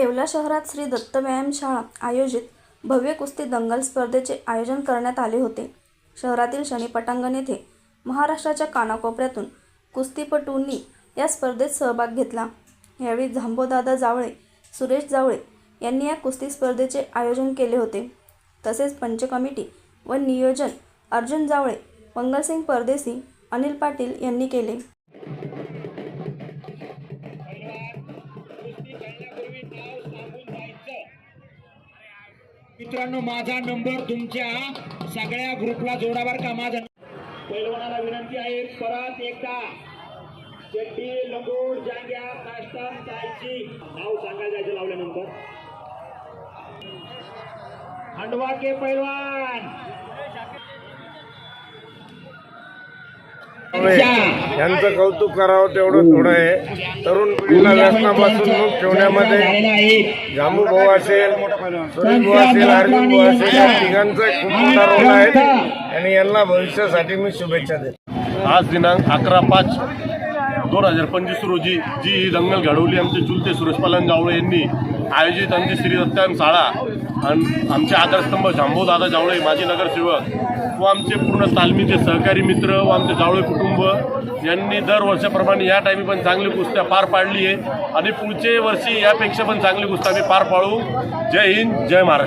येवला शहरात श्री दत्त व्यायामशाळा आयोजित भव्य कुस्ती दंगल स्पर्धेचे आयोजन करण्यात आले होते. शहरातील शनीपटांगण येथे महाराष्ट्राच्या कानाकोपऱ्यातून कुस्तीपटूंनी या स्पर्धेत सहभाग घेतला. यावेळी झांबोदादा जावळे सुरेश जावळे यांनी या कुस्ती स्पर्धेचे आयोजन केले होते. तसेच पंच कमिटी व नियोजन अर्जुन जावळे मंगलसिंग परदेसी अनिल पाटील यांनी केले. मित्रांनो माझा नंबर तुमच्या सगळ्या ग्रुपला जोडा बर का माझा पैलवानाला विनंती आहे परत एकदा. चड्डी लंगोड जांग्या काष्टन कायची नाव सांगायला जायचं लावल्यानंतर हंडवा के पैलवान. यांचं कौतुक करावं तेवढं थोडं आहे. तरुण पिढीला व्यसनापासून मुक्त ठेवण्यामध्ये जांबू भाऊ असेल सुरेश भाऊ असेल अर्जुन भाऊ असेल या तिघांचा खूप मोठा रोल आहे. आणि यांना भविष्यासाठी मी शुभेच्छा देतो. आज दिनांक अकरा पाच दोन हजार पंचवीस रोजी जी ही दंगल घडवली आमचे चुलते सुरेश पालन जावळे यांनी आयोजित आमची श्री दत्तायम शाळा आणि आमचे आधारस्तंभ दादा जावळे माजी नगरसेवक व आमचे पूर्ण तालमीचे सहकारी मित्र व आमचे जावळे कुटुंब यांनी दरवर्षाप्रमाणे या टायमी पण चांगली कुस्त्या पार पाडली आहे. आणि पुढचे वर्षी यापेक्षा पण चांगली कुस्त्या आम्ही पार पाडू. जय हिंद जय महाराष्ट्र.